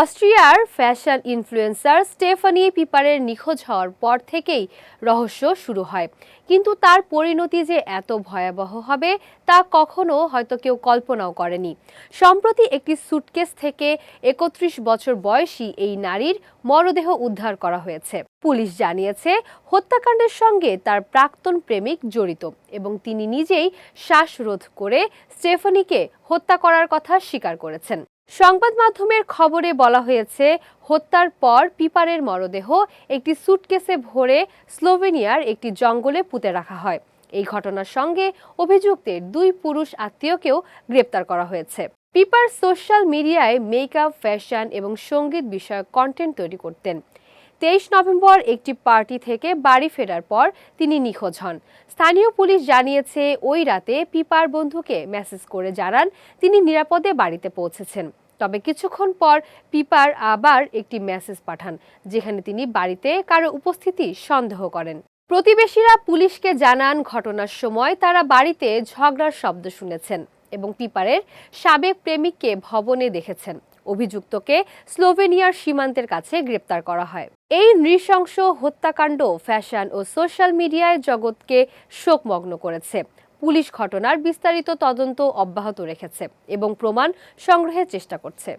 অস্ট্রিয়ার fashion influencer Stephanie পিপারের নিখোঁজ হওয়ার পর থেকেই রহস্য শুরু হয়। কিন্তু তার পরিণতি যে এত ভয়াবহ হবে, তা কখনো হয়তো কেউ কল্পনাও করেনি। সম্প্রতি একটি সুটকেস থেকে একত্রিশ বছর বয়সী এই নারীর মরদেহ উদ্ধার করা হয়েছে। পুলিশ জানিয়েছে, হত্যাকাণ্ডের সঙ্গে তার প্রাক্তন প্রেমিক জড়িত এবং তিনি নিজেই শ্বাসরোধ করে স্টেফানিকে হত্যা করার কথা স্বীকার করেছেন। সংবাদ মাধ্যমের খবরে বলা হয়েছে, হত্যার পর পিপারের মরদেহ একটি সুটকেসে ভরে স্লোভেনিয়ার একটি জঙ্গলে পুঁতে রাখা হয়। এই ঘটনার সঙ্গে অভিযুক্তের দুই পুরুষ আত্মীয়কেও গ্রেপ্তার করা হয়েছে। পিপার সোশ্যাল মিডিয়ায় মেকআপ, ফ্যাশন এবং সংগীত বিষয়ক কন্টেন্ট তৈরি করতেন। তেইশ নভেম্বর একটি পার্টি থেকে বাড়ি ফেরার পর তিনি নিখোঁজ হন। স্থানীয় পুলিশ জানিয়েছে, ওই রাতে পিপার বন্ধুকে মেসেজ করে জানান, তিনি নিরাপদে বাড়িতে পৌঁছেছেন। তবে কিছুক্ষণ পর পিপার আবার একটি মেসেজ পাঠান, যেখানে তিনি বাড়িতে কারও উপস্থিতি সন্দেহ করেন। প্রতিবেশীরা পুলিশকে জানান, ঘটনার সময় তারা বাড়িতে ঝগড়ার শব্দ শুনেছেন এবং পিপারের সাবেক প্রেমিককে ভবনে দেখেছেন। অভিযুক্তকে স্লোভেনিয়ার সীমান্তের কাছে গ্রেপ্তার করা হয়। এই নৃশংস হত্যাকাণ্ড ফ্যাশন ও সোশ্যাল মিডিয়ায় জগৎকে শোকমগ্ন করেছে। পুলিশ ঘটনার বিস্তারিত তদন্ত অব্যাহত রেখেছে এবং প্রমাণ সংগ্রহের চেষ্টা করছে।